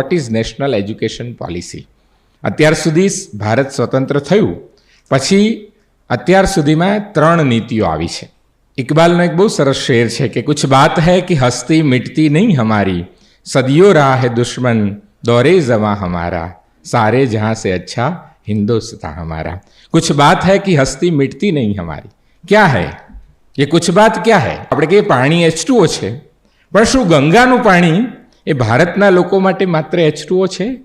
What is national education policy અત્યાર સુધી ભારત સ્વતંત્ર થયું. પછી અત્યાર સુધીમાં ત્રણ નીતિઓ આવી છે. ઇકબાલનો એક બહુ સરસ શેર છે કે કુછ બાત હૈ કે હસ્તી મિટતી નહીં હમારી. સદીઓ રાહ હૈ દુશ્મન, દોરે જમા હમારા. સારે જહાં સે અચ્છા હિન્દોસ્તા હમારા. કુછ બાત હૈ કે હસ્તી મિટતી નહીં હમારી. ક્યાં હૈ? એ કુછ બાત ક્યાં હૈ? આપણે કહીએ પાણી એચ છે. પણ શું ગંગાનું પાણી એ ભારતના લોકો માટે માત્ર એચ ટુઓ છે?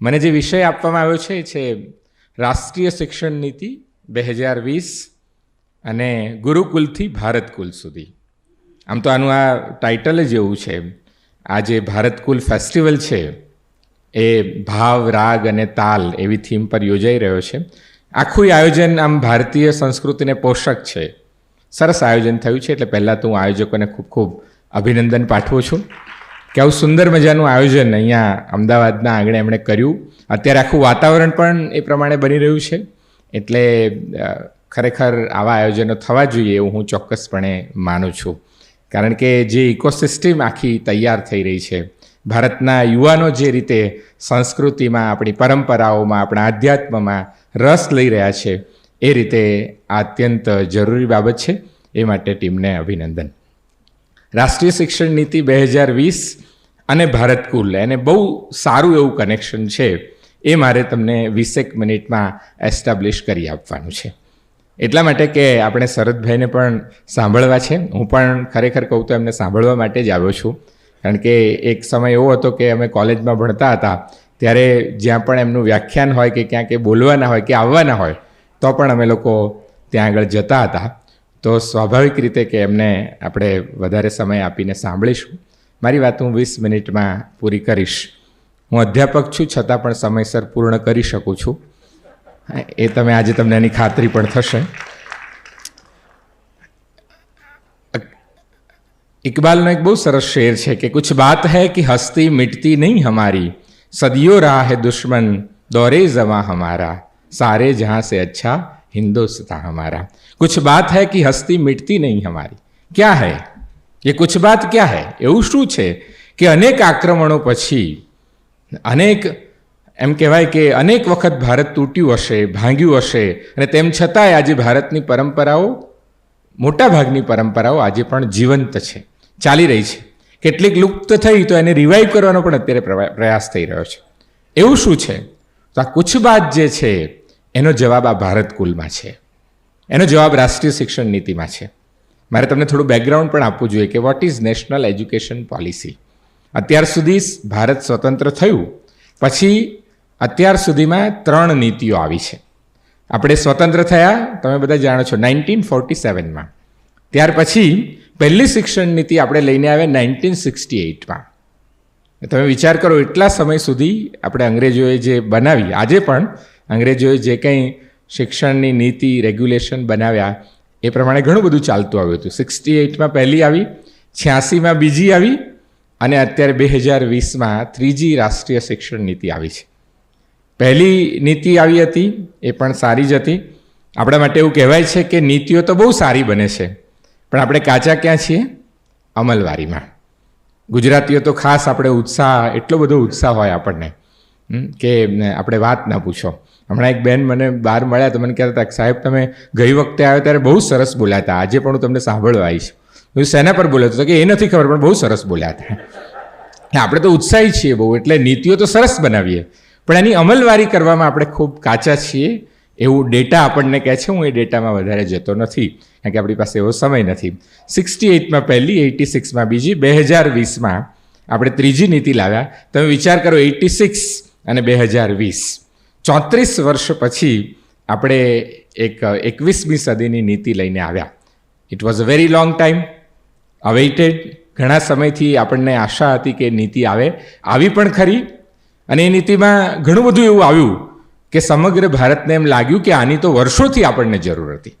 મને જે વિષય આપવામાં આવ્યો છે, એ છે રાષ્ટ્રીય શિક્ષણ નીતિ બે હજાર વીસ અને ગુરુકુલથી ભારતકુલ સુધી. આમ તો આનું આ ટાઇટલ જ એવું છે. આ જે ભારતકુલ ફેસ્ટિવલ છે, એ ભાવ, રાગ અને તાલ એવી થીમ પર યોજાઈ રહ્યો છે. આખું આયોજન આમ ભારતીય સંસ્કૃતિને પોષક છે. સરસ આયોજન થયું છે, એટલે પહેલાં તો હું આયોજકોને ખૂબ ખૂબ અભિનંદન પાઠવું છું. કે આવું સુંદર મજાનું આયોજન અહીંયા અમદાવાદના આંગણે એમણે કર્યું. અત્યારે આખું વાતાવરણ પણ એ પ્રમાણે બની રહ્યું છે. એટલે ખરેખર આવા આયોજનો થવા જોઈએ એવું હું ચોક્કસપણે માનું છું. કારણ કે જે ઇકોસિસ્ટમ આખી તૈયાર થઈ રહી છે, ભારતના યુવાનો જે રીતે સંસ્કૃતિમાં, આપણી પરંપરાઓમાં, આપણા આધ્યાત્મમાં રસ લઈ રહ્યા છે, એ રીતે આ અત્યંત જરૂરી બાબત છે. એ માટે ટીમને અભિનંદન. રાષ્ટ્રીય શિક્ષણ નીતિ બે હજાર વીસ અને ભારત કુલ. એને બહુ સારું એવું કનેક્શન છે એ મારે તમને વીસેક મિનિટમાં એસ્ટાબ્લિશ કરી આપવાનું છે. એટલા માટે કે આપણે શરદભાઈને પણ સાંભળવા છે. હું પણ ખરેખર કહું તો એમને સાંભળવા માટે જ આવ્યો છું. કારણ કે એક સમય એવો હતો કે અમે કોલેજમાં ભણતા હતા. ત્યારે જ્યાં પણ એમનું વ્યાખ્યાન હોય કે ક્યાંક એ બોલવાના હોય કે આવવાના હોય, તો પણ અમે લોકો ત્યાં આગળ જતા હતા. તો સ્વાભાવિક રીતે કે એમને આપણે વધારે સમય આપીને સાંભળીશું. મારી વાત હું વીસ મિનિટમાં પૂરી કરીશ. હું અધ્યાપક છું, છતાં પણ સમયસર પૂર્ણ કરી શકું છું. એ તમે આજે તમને એની ખાતરી પણ થશે. ઇકબાલનો એક બહુ સરસ શેર છે કે કુછ બાત હૈ કે હસ્તી મિટતી નહીં હમારી. સદીઓ રાહ હૈ દુશ્મન, દોરે જમા હમારા. સારે જહાં સે અચ્છા હિન્દોસ્તા હમારા. कुछ बात है कि हस्ती मिटती नहीं हमारी क्या है ये कुछ बात क्या है એવું શું છે કે અનેક આક્રમણો પછી અનેક એમ કહેવાય કે અનેક વખત ભારત તૂટ્યું હશે ભાંગ્યું હશે અને તેમ છતાંય આજે ભારતની પરંપરાઓ મોટાભાગની પરંપરાઓ આજે પણ જીવંત છે ચાલી રહી છે કેટલીક લુપ્ત થઈ તો એને રિવાઈવ કરવાનો પણ અત્યારે પ્રયાસ થઈ રહ્યો છે એવું શું છે તો આ કુછ બાત જે છે એનો જવાબ આ ભારત કુલમાં છે એનો જવાબ રાષ્ટ્રીય શિક્ષણ નીતિમાં છે. મારે તમને થોડું બેકગ્રાઉન્ડ પણ આપવું જોઈએ કે what is national education policy અત્યાર સુધી ભારત સ્વતંત્ર થયું, પછી અત્યાર સુધીમાં ત્રણ નીતિઓ આવી છે. આપણે સ્વતંત્ર થયા, તમે બધા જાણો છો નાઇન્ટીન ફોર્ટી સેવનમાં ત્યાર પછી પહેલી શિક્ષણ નીતિ આપણે લઈને આવ્યા નાઇન્ટીન સિક્સટી એઇટમાં તમે વિચાર કરો, એટલા સમય સુધી આપણે અંગ્રેજોએ જે બનાવી, આજે પણ અંગ્રેજોએ જે કંઈ શિક્ષણની નીતિ રેગ્યુલેશન બનાવ્યા, એ પ્રમાણે ઘણું બધું ચાલતું આવ્યું હતું. સિક્સટી એઇટમાં પહેલી આવી, છ્યાસીમાં બીજી આવી, અને અત્યારે બે હજાર વીસમાં ત્રીજી રાષ્ટ્રીય શિક્ષણ નીતિ આવી છે. પહેલી નીતિ આવી હતી, એ પણ સારી જ હતી. આપણા માટે એવું કહેવાય છે કે નીતિઓ તો બહુ સારી બને છે, પણ આપણે કાચા ક્યાં છીએ? અમલવારીમાં. ગુજરાતીઓ તો ખાસ આપણે ઉત્સાહ, એટલો બધો ઉત્સાહ હોય આપણને કે આપણે વાત ના પૂછો. હમણાં એક બેન મને બહાર મળ્યા તો મને કહેતા હતા સાહેબ, તમે ગઈ વખતે આવ્યો ત્યારે બહુ સરસ બોલ્યા હતા. આજે પણ હું તમને સાંભળવા આવીશ. હું શેના પર બોલ્યો હતો કે, એ નથી ખબર, પણ બહુ સરસ બોલ્યા હતા. આપણે તો ઉત્સાહી છીએ બહુ, એટલે નીતિઓ તો સરસ બનાવીએ. પણ એની અમલવારી કરવામાં આપણે ખૂબ કાચા છીએ. એવું ડેટા આપણને કહે છે, હું એ ડેટામાં વધારે જતો નથી, કારણ કે આપણી પાસે એવો સમય નથી. સિક્સટી એઇટમાં પહેલી, એઇટી સિક્સમાં બીજી, બે હજાર વીસમાં આપણે ત્રીજી નીતિ લાવ્યા. તમે વિચાર કરો, એઇટી સિક્સ અને બે હજાર વીસ. ચોત્રીસ વર્ષ પછી આપણે એક એકવીસમી સદીની નીતિ લઈને આવ્યા. It was a very long time awaited ઘણા સમયથી આપણને આશા હતી કે નીતિ આવે. આવી પણ ખરી. અને એ નીતિમાં ઘણું બધું એવું આવ્યું કે સમગ્ર ભારતને એમ લાગ્યું કે આની તો વર્ષોથી આપણને જરૂર હતી.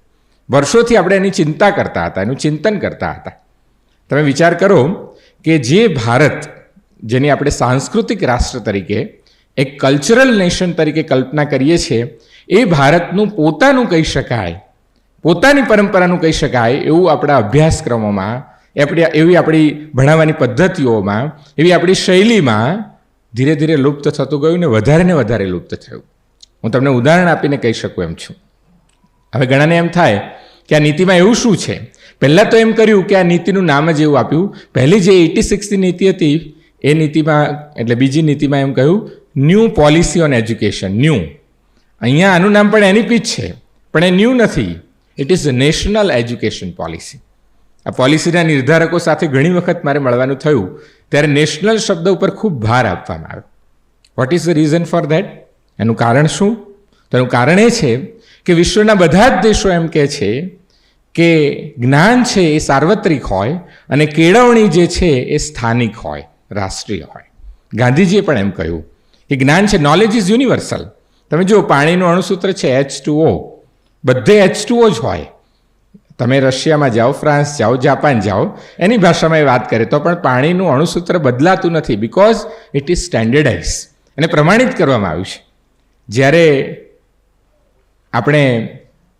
વર્ષોથી આપણે એની ચિંતા કરતા હતા, એનું ચિંતન કરતા હતા. તમે વિચાર કરો કે જે ભારત, જેની આપણે સાંસ્કૃતિક રાષ્ટ્ર તરીકે એક કલ્ચરલ નેશન તરીકે કલ્પના કરીએ છીએ, એ ભારતનું પોતાનું કહી શકાય, પોતાની પરંપરાનું કહી શકાય એવું આપણા અભ્યાસક્રમોમાં આપણી એવી આપણી ભણાવવાની પદ્ધતિઓમાં, એવી આપણી શૈલીમાં ધીરે ધીરે લુપ્ત થતું ગયું ને વધારે ને વધારે લુપ્ત થયું. હું તમને ઉદાહરણ આપીને કહી શકું એમ છું. હવે ઘણાને એમ થાય કે આ નીતિમાં એવું શું છે? પહેલાં તો એમ કર્યું કે આ નીતિનું નામ જ એવું આપ્યું. પહેલી જે એટી સિક્સની નીતિ હતી, એ નીતિમાં, એટલે બીજી નીતિમાં એમ કહ્યું new policy on education, new. અહીંયા આનું નામ પણ એની પીચ છે, પણ એ ન્યૂ નથી. It is national education policy આ પોલિસીના નિર્ધારકો સાથે ઘણી વખત મારે મળવાનું થયું, ત્યારે નેશનલ શબ્દ ઉપર ખૂબ ભાર આપવામાં આવ્યો. What is the reason for that એનું કારણ શું? તો એનું કારણ એ છે કે વિશ્વના બધા જ દેશો એમ કહે છે કે જ્ઞાન છે એ સાર્વત્રિક હોય અને કેળવણી જે છે એ સ્થાનિક હોય, રાષ્ટ્રીય હોય. ગાંધીજીએ પણ એમ કહ્યું કે જ્ઞાન છે નોલેજ ઇઝ યુનિવર્સલ તમે જુઓ, પાણીનું અણુસૂત્ર છે એચ ટુ ઓ બધે એચ ટુ જ હોય. તમે રશિયામાં જાઓ, ફ્રાન્સ જાઓ, જાપાન જાઓ, એની ભાષામાં એ વાત કરે, તો પણ પાણીનું અણુસૂત્ર બદલાતું નથી બિકોઝ ઇટ ઇઝ સ્ટેન્ડર્ડાઇઝ એને પ્રમાણિત કરવામાં આવ્યું છે. જ્યારે આપણે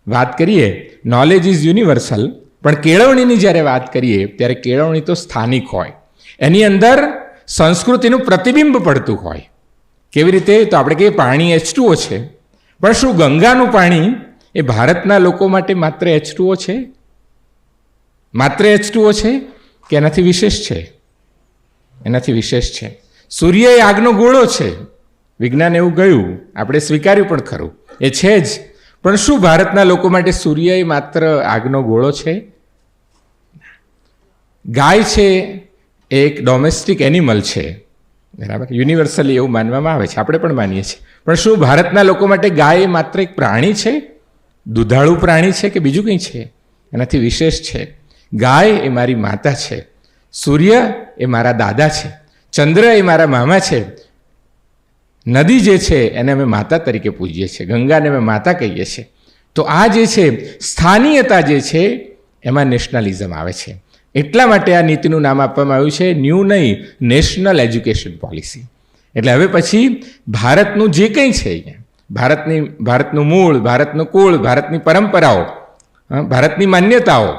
વાત કરીએ નોલેજ ઇઝ યુનિવર્સલ પણ કેળવણીની જ્યારે વાત કરીએ, ત્યારે કેળવણી તો સ્થાનિક હોય. એની અંદર સંસ્કૃતિનું પ્રતિબિંબ પડતું હોય. કેવી રીતે? તો આપણે કહીએ પાણી એચ છે. પણ શું ગંગાનું પાણી એ ભારતના લોકો માટે માત્ર એચ છે? માત્ર એચ છે કે એનાથી વિશેષ છે? એનાથી વિશેષ છે. સૂર્ય એ આગનો ગોળો છે. વિજ્ઞાન એવું ગયું. આપણે સ્વીકાર્યું પણ ખરું. એ છે જ. પણ શું ભારતના લોકો માટે સૂર્ય એ માત્ર આગનો ગોળો છે? ગાય છે. એક ડોમેસ્ટિક એનિમલ છે. બરાબર? યુનિવર્સલી એવું માનવામાં આવે છે. આપણે પણ માનીએ છીએ. પણ શું ભારતના લોકો માટે ગાય માત્ર એક પ્રાણી છે? દુધાળુ પ્રાણી છે કે બીજું કંઈ છે? એનાથી વિશેષ છે, ગાય એ મારી માતા છે, સૂર્ય એ મારા દાદા છે, ચંદ્ર એ મારા મામા છે, નદી જે છે એને અમે માતા તરીકે પૂજીએ છીએ, ગંગાને અમે માતા કહીએ છીએ. તો આ જે છે, સ્થાનીયતા જે છે, એમાં નેશનલિઝમ આવે છે. એટલા માટે આ નીતિનું નામ આપવામાં આવ્યું છે ન્યૂ નહીં, નેશનલ એજ્યુકેશન પોલિસી. એટલે હવે પછી ભારતનું જે કંઈ છે અહીંયા, ભારતની, ભારતનું મૂળ, ભારતનું કુળ, ભારતની પરંપરાઓ ભારતની માન્યતાઓ,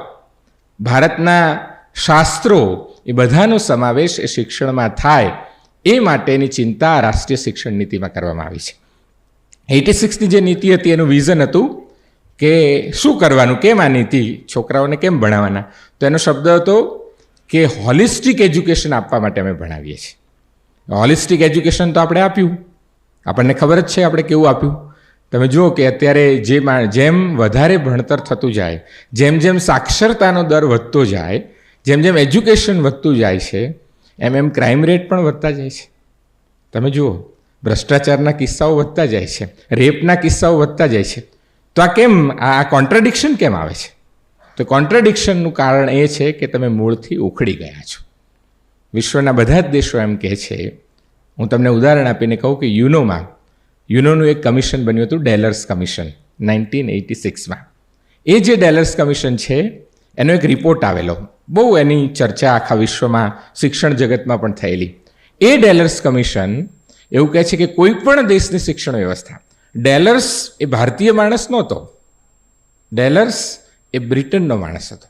ભારતના શાસ્ત્રો, એ બધાનો સમાવેશ એ શિક્ષણમાં થાય એ માટેની ચિંતા રાષ્ટ્રીય શિક્ષણ નીતિમાં કરવામાં આવી છે. એટી સિક્સની જે નીતિ હતી એનું વિઝન હતું કે શું કરવાનું? કેમ આ નીતિ છોકરાઓને કેમ ભણાવવાના? તો એનો શબ્દ હતો કે હોલિસ્ટિક એજ્યુકેશન આપવા માટે અમે ભણાવીએ છીએ. હોલિસ્ટિક એજ્યુકેશન તો આપણે આપ્યું. આપણને ખબર જ છે આપણે કેવું આપ્યું. તમે જુઓ કે અત્યારે જે જેમ વધારે ભણતર થતું જાય, જેમ જેમ સાક્ષરતાનો દર વધતો જાય, જેમ જેમ એજ્યુકેશન વધતું જાય છે, એમ એમ ક્રાઇમ રેટ પણ વધતા જાય છે. તમે જુઓ, ભ્રષ્ટાચારના કિસ્સાઓ વધતા જાય છે. રેપના કિસ્સાઓ વધતા જાય છે. તો આ કેમ? આ કોન્ટ્રાડિક્શન કેમ આવે છે? તો કોન્ટ્રાડિક્શનનું કારણ એ છે કે તમે મૂળથી ઉખડી ગયા છો. વિશ્વના બધા જ દેશો એમ કહે છે, હું તમને ઉદાહરણ આપીને કહું કે યુનોમાં, યુનોનું એક કમિશન બન્યું હતું, ડેલર્સ કમિશન, નાઇન્ટીન એટી સિક્સમાં. એ જે ડેલર્સ કમિશન છે, એનો એક રિપોર્ટ આવેલો. બહુ એની ચર્ચા આખા વિશ્વમાં, શિક્ષણ જગતમાં પણ થયેલી. એ ડેલર્સ કમિશન એવું કહે છે કે કોઈ પણ દેશની શિક્ષણ વ્યવસ્થા ડેલર્સ એ ભારતીય માણસ નહોતો. ડેલર્સ એ બ્રિટનનો માણસ હતો.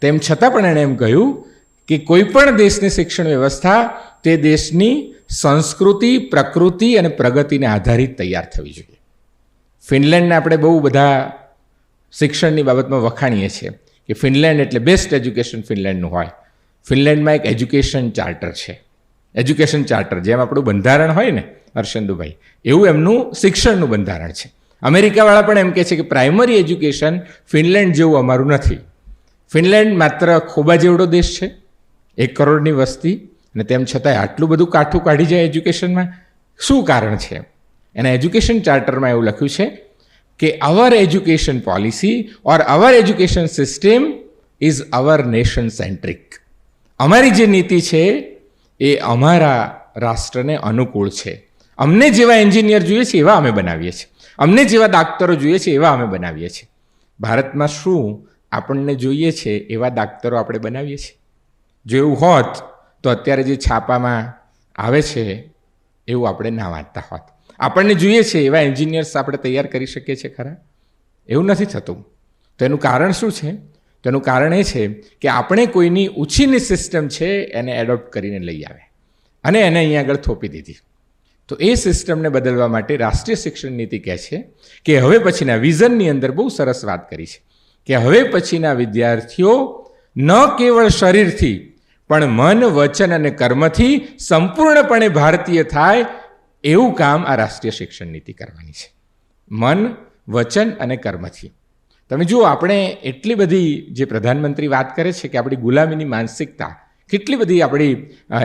તેમ છતાં પણ એણે એમ કહ્યું કે કોઈ પણ દેશની શિક્ષણ વ્યવસ્થા તે દેશની સંસ્કૃતિ, પ્રકૃતિ અને પ્રગતિને આધારિત તૈયાર થવી જોઈએ. ફિનલેન્ડને આપણે બહુ બધા શિક્ષણની બાબતમાં વખાણીએ છીએ કે ફિનલેન્ડ એટલે બેસ્ટ એજ્યુકેશન ફિનલેન્ડનું હોય. ફિનલેન્ડમાં એક એજ્યુકેશન ચાર્ટર છે. એજ્યુકેશન ચાર્ટર, જેમ આપણું બંધારણ હોય ને હર્ષંદુભાઈ એવું એમનું શિક્ષણનું બંધારણ છે. અમેરિકાવાળા પણ એમ કહે છે કે પ્રાઇમરી એજ્યુકેશન ફિનલેન્ડ જેવું અમારું નથી. ફિનલેન્ડ માત્ર ખોબા જેવડો દેશ છે. એક કરોડની વસ્તી અને તેમ છતાંય આટલું બધું કાઠું કાઢી જાય એજ્યુકેશનમાં શું કારણ છે એના એજ્યુકેશન ચાર્ટરમાં એવું લખ્યું છે કે our education policy or our education system is our nation centric અમારી જે નીતિ છે એ અમારા રાષ્ટ્રને અનુકૂળ છે. અમને જેવા એન્જિનિયર જોઈએ છે, એવા અમે બનાવીએ છીએ. અમને જેવા ડાક્ટરો જોઈએ છે, એવા અમે બનાવીએ છીએ. ભારતમાં શું આપણને જોઈએ છે, એવા ડાક્ટરો આપણે બનાવીએ છીએ? જો એવું હોત, તો અત્યારે જે છાપામાં આવે છે, એવું આપણે ના વાંચતા હોત. આપણને જોઈએ છે, એવા એન્જિનિયર્સ આપણે તૈયાર કરી શકીએ છીએ ખરા? એવું નથી થતું. તો એનું કારણ શું છે? તેનું કારણ એ છે કે આપણે કોઈની ઉછીની સિસ્ટમ છે, એને એડોપ્ટ કરીને લઈ આવે. અને એને અહીંયા આગળ થોપી દીધી. તો એ સિસ્ટમને બદલવા માટે રાષ્ટ્રીય શિક્ષણ નીતિ કહે છે કે હવે પછીના વિઝનની અંદર બહુ સરસ વાત કરી છે કે હવે પછીના વિદ્યાર્થીઓ ન કેવળ શરીરથી, પણ મન, વચન અને કર્મથી સંપૂર્ણપણે ભારતીય થાય એવું કામ આ રાષ્ટ્રીય શિક્ષણ નીતિ કરવાની છે. મન, વચન અને કર્મથી. તમે જુઓ, આપણે એટલી બધી જે પ્રધાનમંત્રી વાત કરે છે કે આપણી ગુલામીની માનસિકતા કેટલી બધી આપણી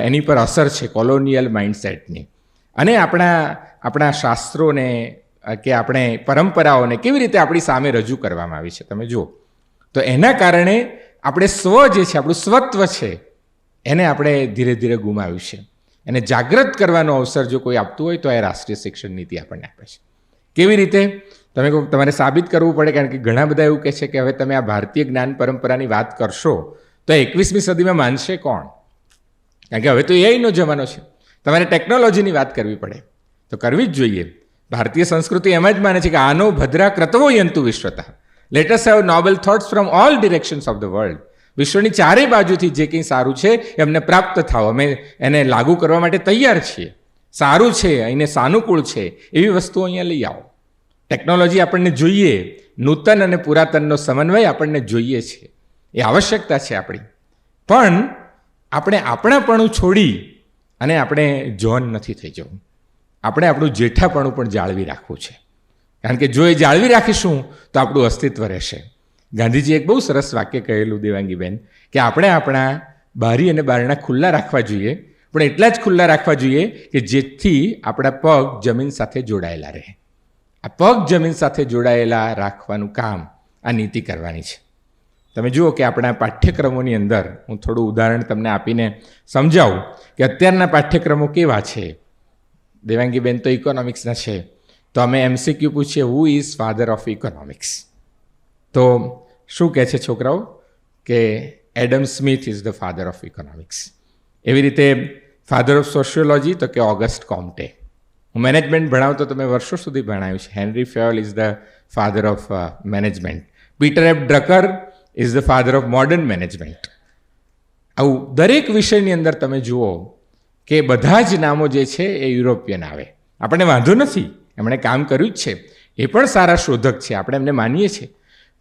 એની પર અસર છે, કોલોનિયલ માઇન્ડસેટની. અને આપણા આપણા શાસ્ત્રોને કે આપણે પરંપરાઓને કેવી રીતે આપણી સામે રજૂ કરવામાં આવી છે? તમે જુઓ. તો એના કારણે આપણે સ્વ જે છે, આપણું સ્વત્વ છે, એને આપણે ધીરે ધીરે ગુમાવ્યું છે. એને જાગૃત કરવાનો અવસર જો કોઈ આપતું હોય, તો એ રાષ્ટ્રીય શિક્ષણ નીતિ આપણને આપે છે. કેવી રીતે? તમે તમારે સાબિત કરવું પડે, કારણ કે ઘણા બધા એવું કહે છે કે હવે તમે આ ભારતીય જ્ઞાન પરંપરાની વાત કરશો, તો એકવીસમી સદીમાં માનશે કોણ? કારણ કે હવે તો એઆઈનો જમાનો છે. તમારે ટેકનોલોજીની વાત કરવી પડે. તો કરવી જ જોઈએ. ભારતીય સંસ્કૃતિ એમ જ માને છે કે આનો ભદ્રા ક્રતવો યંતુ વિશ્વતા. Let's have noble thoughts from all directions of the world વિશ્વની ચારેય બાજુથી જે કંઈ સારું છે એમને પ્રાપ્ત થાવ. અમે એને લાગુ કરવા માટે તૈયાર છીએ. સારું છે, અહીંને સાનુકૂળ છે, એવી વસ્તુઓ અહીંયા લઈ આવો. ટેકનોલોજી આપણને જોઈએ. નૂતન અને પુરાતનનો સમન્વય આપણને જોઈએ છે. એ આવશ્યકતા છે આપણી. પણ આપણે આપણાપણું છોડી અને આપણે જોન નથી થઈ જવું. આપણે આપણું જેઠાપણું પણ જાળવી રાખવું છે. કારણ કે જો એ જાળવી રાખીશું, તો આપણું અસ્તિત્વ રહેશે. ગાંધીજી એક બહુ સરસ વાક્ય કહેલું દેવાંગીબેન, કે આપણે આપણા બારી અને બારણા ખુલ્લા રાખવા જોઈએ, પણ એટલા જ ખુલ્લા રાખવા જોઈએ કે જેથી આપણા પગ જમીન સાથે જોડાયેલા રહે. આ પગ જમીન સાથે જોડાયેલા રાખવાનું કામ, આ નીતિ કરવાની છે. તમે જુઓ કે આપણા પાઠ્યક્રમોની અંદર હું થોડું ઉદાહરણ તમને આપીને સમજાવું કે અત્યારના પાઠ્યક્રમો કેવા છે? દેવાંગીબેન તો ઇકોનોમિક્સના છે. તો અમે એમસીક્યુ પૂછીએ who is father of economics તો શું કહે છે છોકરાઓ? કે Adam Smith is the father of economics. એવી રીતે ફાધર ઓફ સોશિયોલોજી તો કે ઓગસ્ટ કોમ્ટે. હું મેનેજમેન્ટ ભણાવતો તો મેં વર્ષો સુધી ભણાવ્યું છે. Henri Fayol is the father of management. Peter F Drucker is the father of modern management આવું દરેક વિષયની અંદર તમે જુઓ કે બધા જ નામો જે છે એ યુરોપિયન આવે. આપણને વાંધો નથી. એમણે કામ કર્યું જ છે. એ પણ સારા શોધક છે. આપણે એમને માનીએ છીએ.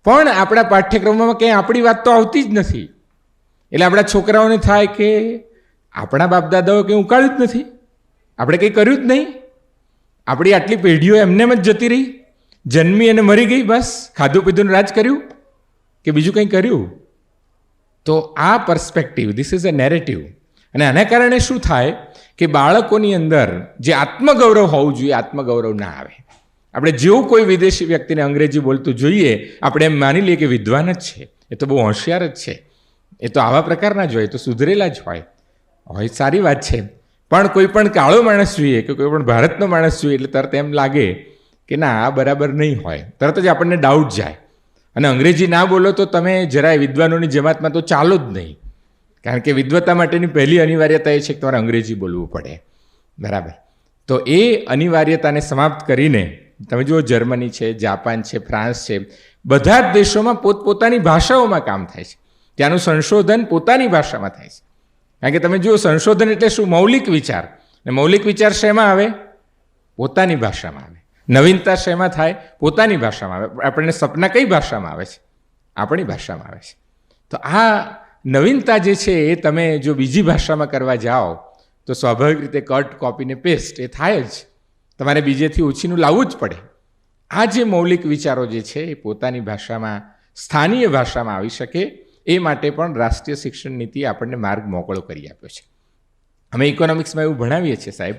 પણ આપણા પાઠ્યક્રમોમાં ક્યાંય આપણી વાત તો આવતી જ નથી. એટલે આપણા છોકરાઓને થાય કે આપણા બાપદાદાઓ કંઈ ઉકાળ્યું જ નથી. આપણે કંઈ કર્યું જ નહીં. આપણી આટલી પેઢીઓ એમનેમ જ જતી રહી. જન્મી અને મરી ગઈ બસ. ખાધું પીધું રાજ કર્યું. કે બીજું કંઈ કર્યું? તો આ perspective this is a narrative અને આના કારણે શું થાય કે બાળકોની અંદર જે આત્મગૌરવ હોવું જોઈએ, આત્મગૌરવ ના આવે. આપણે જેવું કોઈ વિદેશી વ્યક્તિને અંગ્રેજી બોલતું જોઈએ, આપણે એમ માની લઈએ કે વિદ્વાન જ છે. એ તો બહુ હોશિયાર જ છે. એ તો આવા પ્રકારના જ હોય તો સુધરેલા જ હોય. હોય, સારી વાત છે. પણ કોઈ પણ કાળો માણસ જોઈએ કે કોઈ પણ ભારતનો માણસ જોઈએ, એટલે તરત એમ લાગે કે ના, આ બરાબર નહીં હોય. તરત જ આપણને ડાઉટ જાય. અને અંગ્રેજી ના બોલો તો તમે જરાય વિદ્વાનોની જમાતમાં તો ચાલો જ નહીં. કારણ કે વિદ્વતા માટેની પહેલી અનિવાર્યતા એ છે કે તમારે અંગ્રેજી બોલવું પડે. બરાબર? તો એ અનિવાર્યતાને સમાપ્ત કરીને, તમે જુઓ જર્મની છે, જાપાન છે, ફ્રાન્સ છે, બધા જ દેશોમાં પોતપોતાની ભાષાઓમાં કામ થાય છે. ત્યાંનું સંશોધન પોતાની ભાષામાં થાય છે. કારણ કે તમે જુઓ સંશોધન એટલે શું? મૌલિક વિચાર. ને મૌલિક વિચાર શેમાં આવે? પોતાની ભાષામાં આવે. નવીનતા શેમાં થાય? પોતાની ભાષામાં આવે. આપણને સપના કઈ ભાષામાં આવે છે? આપણી ભાષામાં આવે છે. તો આ નવીનતા જે છે એ તમે જો બીજી ભાષામાં કરવા જાઓ, તો સ્વાભાવિક રીતે કટ કોપીને પેસ્ટ એ થાય જ. તમારે બીજેથી ઓછીનું લાવવું જ પડે. આ જે મૌલિક વિચારો જે છે એ પોતાની ભાષામાં, સ્થાનીય ભાષામાં આવી શકે, એ માટે પણ રાષ્ટ્રીય શિક્ષણ નીતિ આપણને માર્ગ મોકળો કરી આપ્યો છે. અમે ઇકોનોમિક્સમાં એવું ભણાવીએ છીએ સાહેબ.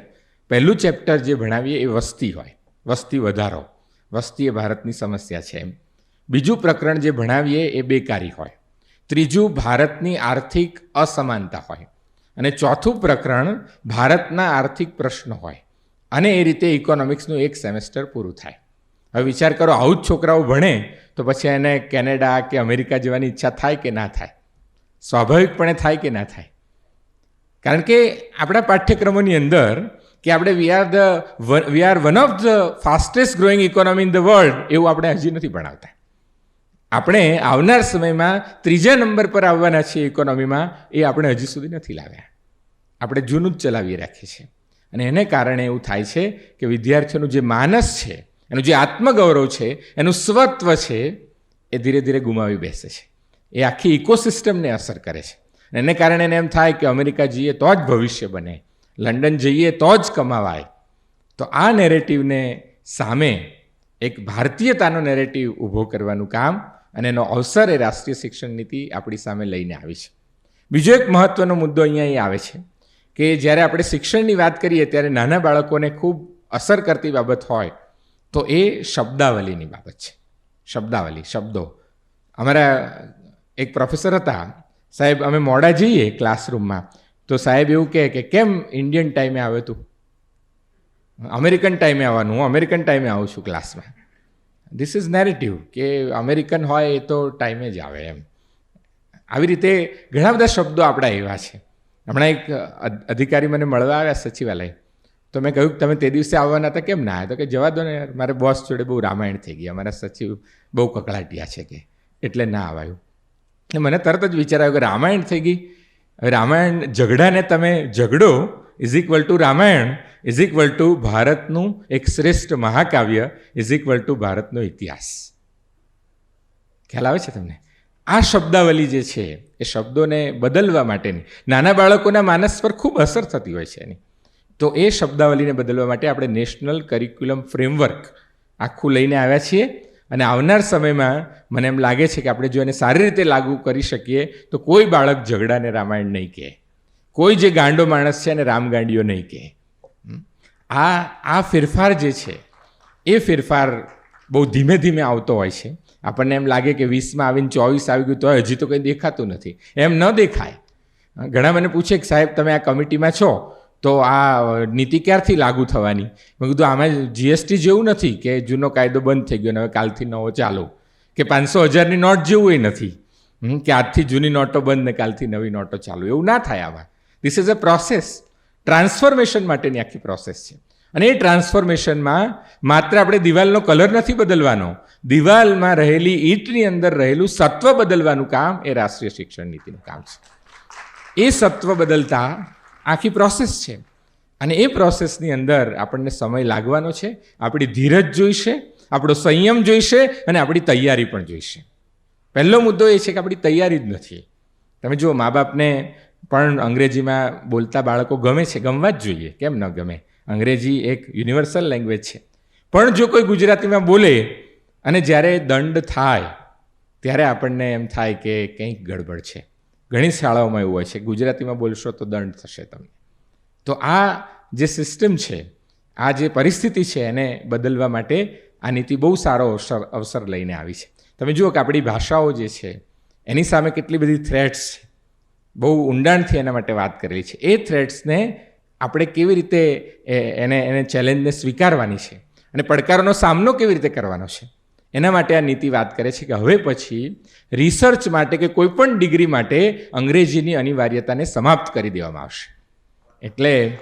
પહેલું ચેપ્ટર જે ભણાવીએ એ વસ્તી હોય. વસ્તી વધારો. વસ્તી એ ભારતની સમસ્યા છે એમ. બીજું પ્રકરણ જે ભણાવીએ એ બેકારી હોય. ત્રીજું, ભારતની આર્થિક અસમાનતા હોય. અને ચોથું પ્રકરણ, ભારતના આર્થિક પ્રશ્નો હોય. અને એ રીતે ઇકોનોમિક્સનું એક સેમેસ્ટર પૂરું થાય. હવે વિચાર કરો, આવું જ છોકરાઓ ભણે તો પછી એને કેનેડા કે અમેરિકા જવાની ઈચ્છા થાય કે ના થાય? સ્વાભાવિકપણે થાય કે ના થાય? કારણ કે આપણા પાઠ્યક્રમોની અંદર કે આપણે we are the we are one of the fastest growing economy in the world એવું આપણે હજી નથી ભણાવતા. આપણે આવનાર સમયમાં ત્રીજા નંબર પર આવવાના છીએ ઇકોનોમીમાં એ આપણે હજી સુધી નથી લાવ્યા. આપણે જૂનું જ ચલાવી રાખીએ છીએ. અને એને કારણે એવું થાય છે કે વિદ્યાર્થીઓનું જે માનસ છે, એનું જે આત્મગૌરવ છે, એનું સ્વત્વ છે, એ ધીરે ધીરે ગુમાવી બેસે છે. એ આખી ઇકોસિસ્ટમને અસર કરે છે. અને એને કારણે એને એમ થાય કે અમેરિકા જઈએ તો જ ભવિષ્ય બને. લંડન જઈએ તો જ કમાવાય. તો આ નેરેટિવને સામે એક ભારતીયતાનો નેરેટિવ ઊભો કરવાનું કામ અને એનો અવસર એ રાષ્ટ્રીય શિક્ષણ નીતિ આપણી સામે લઈને આવી છે. બીજો એક મહત્વનો મુદ્દો અહીંયા એ આવે છે કે જ્યારે આપણે શિક્ષણની વાત કરીએ ત્યારે નાના બાળકોને ખૂબ અસર કરતી બાબત હોય તો એ શબ્દાવલીની બાબત છે. શબ્દાવલી, શબ્દો. અમારા એક પ્રોફેસર હતા. સાહેબ, અમે મોડા જઈએ ક્લાસરૂમમાં તો સાહેબ એવું કહે કે, કેમ ઇન્ડિયન ટાઈમે આવે તું? અમેરિકન ટાઈમે આવવાનું. હું અમેરિકન ટાઈમે આવું છું ક્લાસમાં ધીસ ઇઝ નેરેટિવ કે અમેરિકન હોય એ તો ટાઈમે જ આવે એમ. આવી રીતે ઘણા બધા શબ્દો આપણા એવા છે. હમણાં એક અધિકારી મને મળવા આવ્યા સચિવાલય. તો મેં કહ્યું કે તમે તે દિવસે આવવાના હતા કેમ ના આવ્યા? તો કે, જવા દો ને યાર. મારે બોસ જોડે બહુ રામાયણ થઈ ગયા મારા સચિવ બહુ કકળાટિયા છે કે, એટલે ના આવાયું મને તરત જ વિચાર આવ્યો કે રામાયણ થઈ ગઈ. રામાયણ ઝઘડાને તમે ઝઘડો is equal to Ramayan is equal to ભારતનું એક શ્રેષ્ઠ મહાકાવ્ય ઇઝ ઇક્વલ ટુ ભારતનો ઇતિહાસ. ખ્યાલ આવે છે તમને? આ શબ્દાવલી જે છે, એ શબ્દોને બદલવા માટેની, નાના બાળકોના માનસ પર ખૂબ અસર થતી હોય છે એની. તો એ શબ્દાવલીને બદલવા માટે આપણે નેશનલ કરિક્યુલમ ફ્રેમવર્ક આખું લઈને આવ્યા છીએ. અને આવનાર સમયમાં મને એમ લાગે છે કે આપણે જો એને સારી રીતે લાગુ કરી શકીએ, તો કોઈ બાળક ઝઘડાને રામાયણ નહીં કહે. કોઈ જે ગાંડો માણસ છે એને રામગાંડીઓ નહીં કહે. આ આ ફેરફાર જે છે, એ ફેરફાર બહુ ધીમે ધીમે આવતો હોય છે. આપણને એમ લાગે કે વીસમાં આવીને ચોવીસ આવી ગયું તો હજી તો કંઈ દેખાતું નથી. એમ ન દેખાય. ઘણા મને પૂછે કે સાહેબ, તમે આ કમિટીમાં છો? તો આ નીતિ ક્યારથી લાગુ થવાની? મેં કીધું, આમાં જીએસટી જેવું નથી કે જૂનો કાયદો બંધ થઈ ગયો ને હવે કાલથી નવો ચાલો. કે પાંચસો હજારની નોટ જેવું એ નથી કે આજથી જૂની નોટો બંધ ને કાલથી નવી નોટો ચાલુ. એવું ના થાય આવા. This is a process transformation માટેની આખી પ્રોસેસ છે. અને એ ટ્રાન્સફોર્મેશનમાં માત્ર આપણે દિવાલનો કલર નથી બદલવાનો. દિવાલમાં રહેલી ઈંટની અંદર રહેલું સત્વ બદલવાનું કામ એ રાષ્ટ્રીય શિક્ષણ નીતિનું કામ છે. એ સત્વ બદલતા આખી પ્રોસેસ છે. અને એ પ્રોસેસની અંદર આપણને સમય લાગવાનો છે, આપણી ધીરજ જોઈશે, આપણો સંયમ જોઈશે અને આપણી તૈયારી પણ જોઈશે. પહેલો મુદ્દો એ છે કે આપણી તૈયારી જ નથી. તમે જુઓ, મા બાપને પણ અંગ્રેજીમાં બોલતા બાળકો ગમે છે, ગમવા જ જોઈએ. કેમ ન ગમે? અંગ્રેજી એક યુનિવર્સલ લેંગ્વેજ છે. પણ જો કોઈ ગુજરાતીમાં બોલે અને જ્યારે દંડ થાય, ત્યારે આપણને એમ થાય કે કંઈક ગડબડ છે. ઘણી શાળાઓમાં એવું હોય છે, ગુજરાતીમાં બોલશો તો દંડ થશે તમને. તો આ જે સિસ્ટમ છે, આ જે પરિસ્થિતિ છે એને બદલવા માટે આ નીતિ બહુ સારો અવસર અવસર લઈને આવી છે. તમે જુઓ કે આપણી ભાષાઓ જે છે, એની સામે કેટલી બધી થ્રેટ્સ છે. બહુ ઊંડાણથી એના માટે વાત કરેલી છે. એ થ્રેટ્સને આપણે કેવી રીતે એને એને ચેલેન્જને સ્વીકારવાની છે અને પડકારોનો સામનો કેવી રીતે કરવાનો છે? એના માટે આ નીતિ વાત કરે છે કે હવે પછી રિસર્ચ માટે કે કોઈપણ ડિગ્રી માટે અંગ્રેજીની અનિવાર્યતાને સમાપ્ત કરી દેવામાં આવશે. એટલે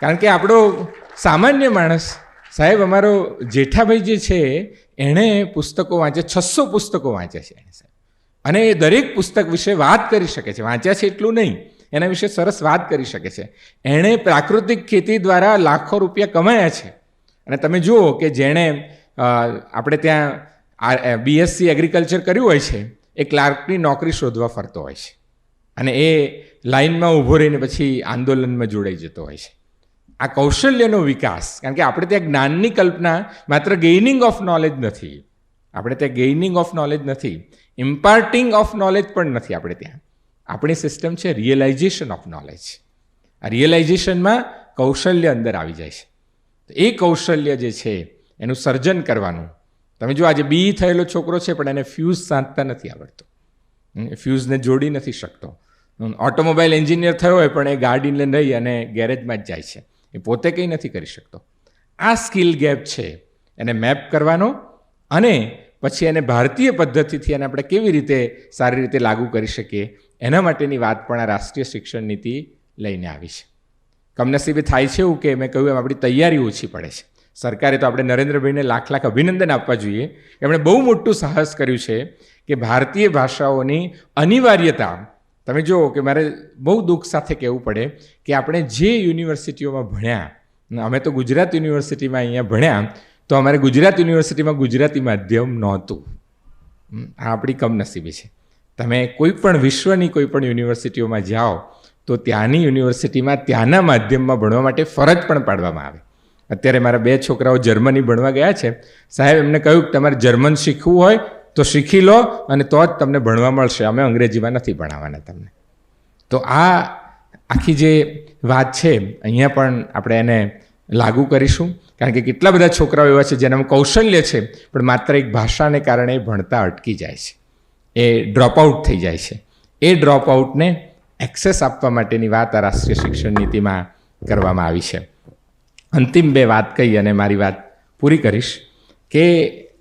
કારણ કે આપણો સામાન્ય માણસ, સાહેબ, અમારો જેઠાભાઈ જે છે, એણે પુસ્તકો વાંચે છસો પુસ્તકો વાંચ્યા છે એણે, સાહેબ. અને એ દરેક પુસ્તક વિશે વાત કરી શકે છે. વાંચ્યા છે એટલું નહીં, એના વિશે સરસ વાત કરી શકે છે. એણે પ્રાકૃતિક ખેતી દ્વારા લાખો રૂપિયા કમાયા છે. અને તમે જુઓ કે જેણે આપણે ત્યાં બીએસસી એગ્રીકલ્ચર કર્યું હોય છે, એ ક્લાર્કની નોકરી શોધવા ફરતો હોય છે. અને એ લાઇનમાં ઊભો રહીને પછી આંદોલનમાં જોડાઈ જતો હોય છે. આ કૌશલ્યનો વિકાસ, કારણ કે આપણે ત્યાં જ્ઞાનની કલ્પના માત્ર ગેઇનિંગ ઓફ નોલેજ નથી. આપણે ત્યાં ગેઇનિંગ ઓફ નોલેજ નથી. ઇમ્પાર્ટિંગ ઓફ નોલેજ પણ નથી આપણે ત્યાં. આપણી સિસ્ટમ છે રિયલાઇઝેશન ઓફ નોલેજ આ રિયલાઇઝેશનમાં કૌશલ્ય અંદર આવી જાય છે. એ કૌશલ્ય જે છે એનું સર્જન કરવાનું. તમે જો આજે બી થયેલો છોકરો છે, પણ એને ફ્યુઝ સાંધતા નથી આવડતો. ફ્યુઝને જોડી નથી શકતો. ઓટોમોબાઈલ એન્જિનિયર થયો હોય, પણ એ ગાડીને લઈ અને ગેરેજમાં જ જાય છે. એ પોતે કંઈ નથી કરી શકતો. આ સ્કિલ ગેપ છે. એને મેપ કરવાનો અને પછી એને ભારતીય પદ્ધતિથી એને આપણે કેવી રીતે સારી રીતે લાગુ કરી શકીએ, એના માટેની વાત પણ આ રાષ્ટ્રીય શિક્ષણ નીતિ લઈને આવી છે. કમનસીબે થાય છે એવું કે મેં કહ્યું એમ, આપણી તૈયારી ઓછી પડે છે. સરકારે તો આપણે નરેન્દ્રભાઈને લાખ લાખ અભિનંદન આપવા જોઈએ. એમણે બહુ મોટું સાહસ કર્યું છે કે ભારતીય ભાષાઓની અનિવાર્યતા, તમે જુઓ કે મારે બહુ દુઃખ સાથે કહેવું પડે કે આપણે જે યુનિવર્સિટીઓમાં ભણ્યા અમે તો ગુજરાત યુનિવર્સિટીમાં અહીંયા ભણ્યા, તો અમારે ગુજરાત યુનિવર્સિટીમાં ગુજરાતી માધ્યમ નહોતું. આ આપણી કમનસીબી છે. તમે કોઈ પણ વિશ્વની કોઈ પણ યુનિવર્સિટીઓમાં જાઓ, તો ત્યાંની યુનિવર્સિટીમાં ત્યાંના માધ્યમમાં ભણવા માટે ફરજ પણ પાડવામાં આવે. અત્યારે મારા બે છોકરાઓ જર્મની ભણવા ગયા છે. સાહેબ, એમને કહ્યું કે તમારે જર્મન શીખવું હોય તો શીખી લો અને તો જ તમને ભણવા મળશે. અમે અંગ્રેજીમાં નથી ભણાવવાના તમને. તો આ આખી જે વાત છે, અહીંયા પણ આપણે એને લાગુ કરીશું. કારણ કે કેટલા બધા છોકરાઓ એવા છે જેનામાં કૌશલ્ય છે, પણ માત્ર એક ભાષાને કારણે ભણતા અટકી જાય છે. એ ડ્રોપ આઉટ થઈ જાય છે. એ ડ્રોપ આઉટને એક્સેસ આપવા માટેની વાત આ રાષ્ટ્રીય શિક્ષણ નીતિમાં કરવામાં આવી છે. અંતિમ બે વાત કહી અને મારી વાત પૂરી કરીશ કે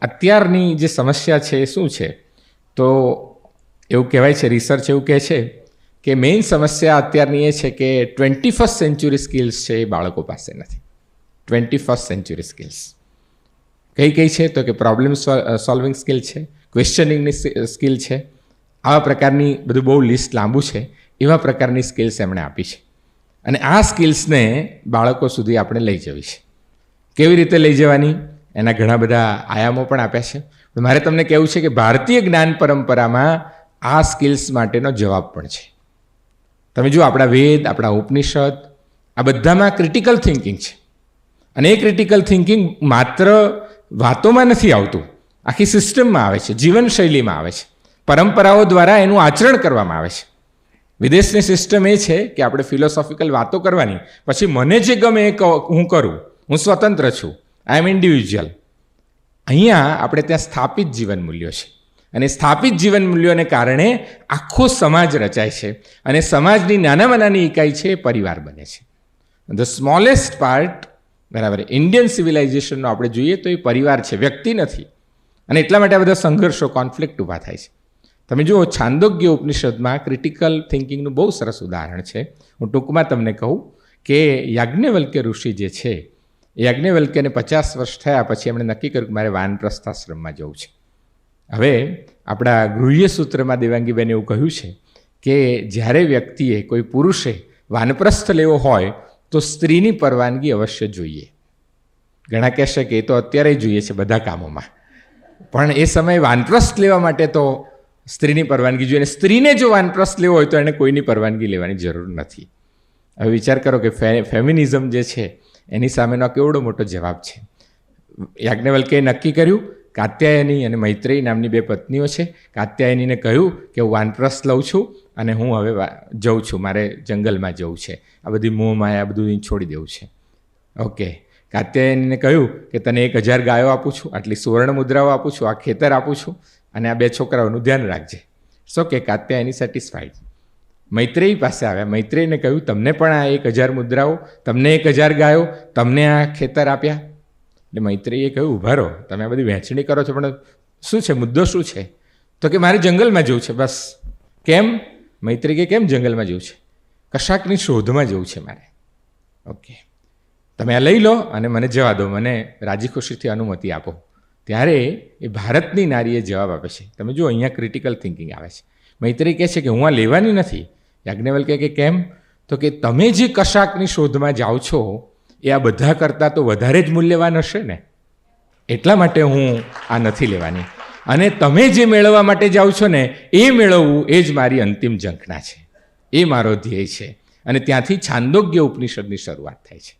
અત્યારની જે સમસ્યા છે એ શું છે? તો એવું કહેવાય છે રિસર્ચ એવું કહે છે કે મેઇન સમસ્યા અત્યારની એ છે કે ટ્વેન્ટી ફર્સ્ટ સેન્ચુરી સ્કિલ્સ છે એ બાળકો પાસે નથી. ટ્વેન્ટી ફર્સ્ટ સેન્ચુરી સ્કિલ્સ કઈ કઈ છે? તો કે પ્રોબ્લેમ સોલ્વિંગ સ્કિલ છે ક્વેશ્ચનિંગની સ્કિલ છે. આવા પ્રકારની બધું બહુ લિસ્ટ લાંબુ છે. એવા પ્રકારની સ્કિલ્સ એમણે આપી છે. અને આ સ્કિલ્સને બાળકો સુધી આપણે લઈ જવી છે. કેવી રીતે લઈ જવાની? એના ઘણા બધા આયામો પણ આપ્યા છે. મારે તમને કહેવું છે કે ભારતીય જ્ઞાન પરંપરામાં આ સ્કિલ્સ માટેનો જવાબ પણ છે. તમે જુઓ આપણા વેદ, આપણા ઉપનિષદ, આ બધામાં ક્રિટિકલ થિંકિંગ છે. અને એ ક્રિટિકલ થિંકિંગ માત્ર વાતોમાં નથી આવતું. આખી સિસ્ટમમાં આવે છે, જીવનશૈલીમાં આવે છે. પરંપરાઓ દ્વારા એનું આચરણ કરવામાં આવે છે. વિદેશની સિસ્ટમ એ છે કે આપણે ફિલોસોફિકલ વાતો કરવાની. પછી મને જે ગમે એ હું કરું. હું સ્વતંત્ર છું. આઈ એમ ઇન્ડિવિજ્યુઅલ અહીંયા આપણે ત્યાં સ્થાપિત જીવન મૂલ્યો છે. અને સ્થાપિત જીવન મૂલ્યોને કારણે આખો સમાજ રચાય છે. અને સમાજની નાનામાં નાની ઇકાઈ છે એ પરિવાર બને છે. ધ સ્મોલેસ્ટ પાર્ટ બરાબર ઇન્ડિયન સિવિલાઇઝેશનનો આપણે જોઈએ તો એ પરિવાર છે, વ્યક્તિ નથી. અને એટલા માટે આ બધા સંઘર્ષો કોન્ફ્લિક્ટ ઊભા થાય છે. તમે જુઓ, છાંદોગ્ય ઉપનિષદમાં ક્રિટિકલ થિંકિંગનું બહુ સરસ ઉદાહરણ છે. હું ટૂંકમાં તમને કહું કે યાજ્ઞવલ્ક્ય ઋષિ જે છે યાજ્ઞવલ્ક્યને પચાસ વર્ષ થયા પછી એમણે નક્કી કર્યું કે મારે વાનપ્રસ્થાશ્રમમાં જવું છે. હવે આપણા ગૃહ્ય સૂત્રમાં દેવાંગીબેન એવું કહ્યું છે કે જ્યારે વ્યક્તિએ કોઈ પુરુષે વાનપ્રસ્થ લેવો હોય, તો સ્ત્રીની પરવાનગી અવશ્ય જોઈએ. ઘણા કહેશે કે એ તો અત્યારે જોઈએ છે બધા કામોમાં. પણ એ સમયે વાનપ્રસ્થ લેવા માટે તો સ્ત્રીની પરવાનગી જોઈએ અને સ્ત્રીને જો વાનપ્રસ લેવો હોય તો એને કોઈની પરવાનગી લેવાની જરૂર નથી. હવે વિચાર કરો કે ફેમિનિઝમ જે છે, એની સામેનો આ કેવડો મોટો જવાબ છે. યાજ્ઞવલ્કે નક્કી કર્યું, કાત્યાયની અને મૈત્રેયી નામની બે પત્નીઓ છે. કાત્યાયનીને કહ્યું કે હું વાનપ્રસ લઉં છું અને હું હવે જઉં છું, મારે જંગલમાં જવું છે. આ બધી મોહ માયા બધું છોડી દેવું છે. ઓકે. કાત્યાયનીને કહ્યું કે તને એક હજાર ગાયો આપું છું, આટલી સુવર્ણ મુદ્રાઓ આપું છું, આ ખેતર આપું છું અને આ બે છોકરાઓનું ધ્યાન રાખજે. સો કે કાત્યાયની સેટિસ્ફાઈડ મૈત્રેયી પાસે આવ્યા. મૈત્રેયને કહ્યું, તમને પણ આ એક હજાર મુદ્રાઓ, તમને એક હજાર ગાયો, તમને આ ખેતર આપ્યા? એટલે મૈત્રેયે કહ્યું, ઊભા રહો. તમે આ બધી વહેંચણી કરો છો, પણ શું છે? મુદ્દો શું છે? તો કે મારે જંગલમાં જવું છે, બસ. કેમ? મૈત્રી કે, કેમ જંગલમાં જવું છે? કશાકની શોધમાં જવું છે મારે. ઓકે તમે આ લઈ લો અને મને જવા દો. મને રાજી ખુશીથી અનુમતિ આપો. ત્યારે એ ભારતની નારીએ જવાબ આપે છે. તમે જુઓ, અહીંયા ક્રિટિકલ થિંકિંગ આવે છે. મૈત્રી કહે છે કે, હું આ લેવાની નથી. યાજ્ઞવલ કહે કે, કેમ? તો કે તમે જે કશાકની શોધમાં જાઓ છો, એ આ બધા કરતાં તો વધારે જ મૂલ્યવાન હશે ને? એટલા માટે હું આ નથી લેવાની. અને તમે જે મેળવવા માટે જાઓ છો ને, એ મેળવવું એ જ મારી અંતિમ ઝંખના છે. એ મારો ધ્યેય છે. અને ત્યાંથી છાંદોગ્ય ઉપનિષદની શરૂઆત થાય છે.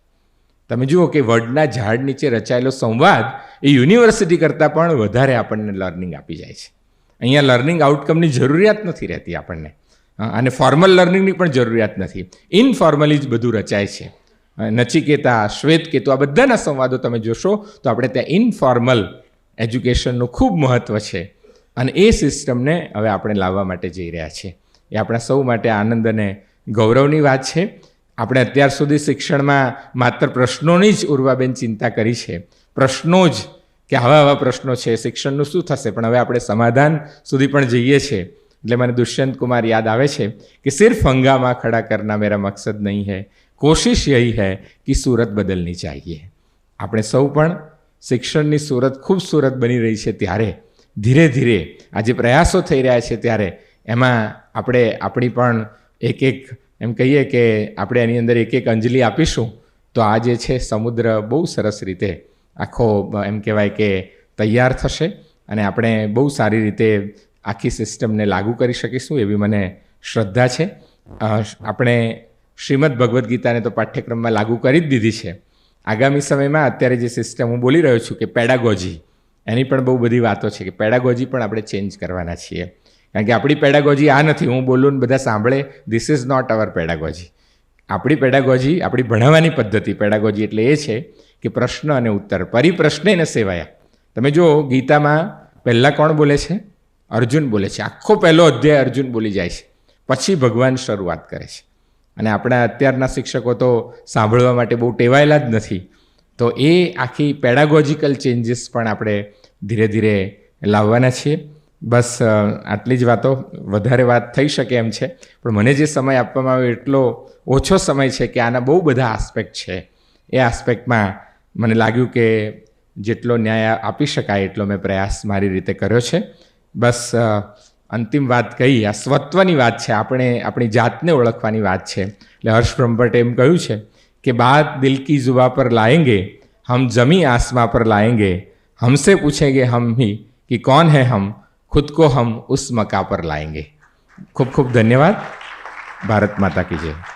તમે જુઓ કે વડના ઝાડ નીચે રચાયેલો સંવાદ એ યુનિવર્સિટી કરતાં પણ વધારે આપણને લર્નિંગ આપી જાય છે. અહીંયા લર્નિંગ આઉટકમની જરૂરિયાત નથી રહેતી આપણને. અને ફોર્મલ લર્નિંગની પણ જરૂરિયાત નથી. ઇનફોર્મલી જ બધું રચાય છે. નચિકેતા, શ્વેતકેતુ આ બધાના સંવાદો તમે જોશો તો આપણે ત્યાં ઇનફોર્મલ એજ્યુકેશનનું ખૂબ મહત્ત્વ છે. અને એ સિસ્ટમને હવે આપણે લાવવા માટે જઈ રહ્યા છીએ. એ આપણા સૌ માટે આનંદ અને ગૌરવની વાત છે. આપણે અત્યાર સુધી શિક્ષણમાં માત્ર પ્રશ્નોની જ ઉર્વાબેન ચિંતા કરી છે. પ્રશ્નો જ કે આવા આવા પ્રશ્નો છે, શિક્ષણનું શું થશે? પણ હવે આપણે સમાધાન સુધી પણ જઈએ છીએ. એટલે મને દુષ્યંત કુમાર યાદ આવે છે કે સિર્ફ હંગામા ખડા કરના મેરા મકસદ નહીં હૈ, કોશિશ યહી હૈ કે સુરત બદલની ચાહીએ. આપણે સૌ પણ શિક્ષણની સુરત ખૂબસૂરત બની રહી છે ત્યારે, ધીરે ધીરે આ જે પ્રયાસો થઈ રહ્યા છે ત્યારે, એમાં આપણે, આપણી પણ એક એક એમ કહીએ કે આપણે એની અંદર એક એક અંજલિ આપીશું, તો આ જે છે સમુદ્ર બહુ સરસ રીતે આખો, એમ કહેવાય કે તૈયાર થશે અને આપણે બહુ સારી રીતે આખી સિસ્ટમને લાગુ કરી શકીશું એવી મને શ્રદ્ધા છે. આપણે શ્રીમદ ભગવદ્ ગીતાને તો પાઠ્યક્રમમાં લાગુ કરી જ દીધી છે. આગામી સમયમાં અત્યારે જે સિસ્ટમ હું બોલી રહ્યો છું કે પેડાગોજી, એની પણ બહુ બધી વાતો છે કે પેડાગોજી પણ આપણે ચેન્જ કરવાના છીએ. કારણ કે આપણી પેડાગોજી આ નથી, હું બોલું ને બધા સાંભળે this is not our pedagogy આપણી પેડાગોજી, આપણી ભણાવવાની પદ્ધતિ પેડાગોજી એટલે એ છે કે પ્રશ્ન અને ઉત્તર, પરિપ્રશ્ને ને સેવાયા. તમે જો ગીતામાં પહેલાં કોણ બોલે છે? અર્જુન બોલે છે. આખો પહેલો અધ્યાય અર્જુન બોલી જાય છે. પછી ભગવાન શરૂઆત કરે છે. અને આપણા અત્યારના શિક્ષકો તો સાંભળવા માટે બહુ ટેવાયેલા જ નથી. તો એ આખી પેડાગોજિકલ ચેન્જીસ પણ આપણે ધીરે ધીરે લાવવાના છીએ. બસ આટલી જ વાતો. વધારે વાત થઈ શકે એમ છે. પણ મને જે સમય આપવામાં આવ્યો એટલો ઓછો સમય છે કે આના બહુ બધા આસ્પેક્ટ છે. એ આસ્પેક્ટમાં મને લાગ્યું કે જેટલો ન્યાય આપી શકાય એટલો મેં પ્રયાસ મારી રીતે કર્યો છે. બસ અંતિમ વાત કહી. આ સ્વત્વની વાત છે. આપણે, આપણી જાતને ઓળખવાની વાત છે. એટલે હર્ષ બ્રહ્મભટ્ટે એમ કહ્યું છે કે, બાદ દિલ કી જુબા પર લાએંગે હમ જમી આસમા પર લાએંગે હમસે પૂછેંગે હમ હી કે, કોણ હે હમ? खुद को हम उस मका पर लाएंगे खूब खूब धन्यवाद भारत माता की जय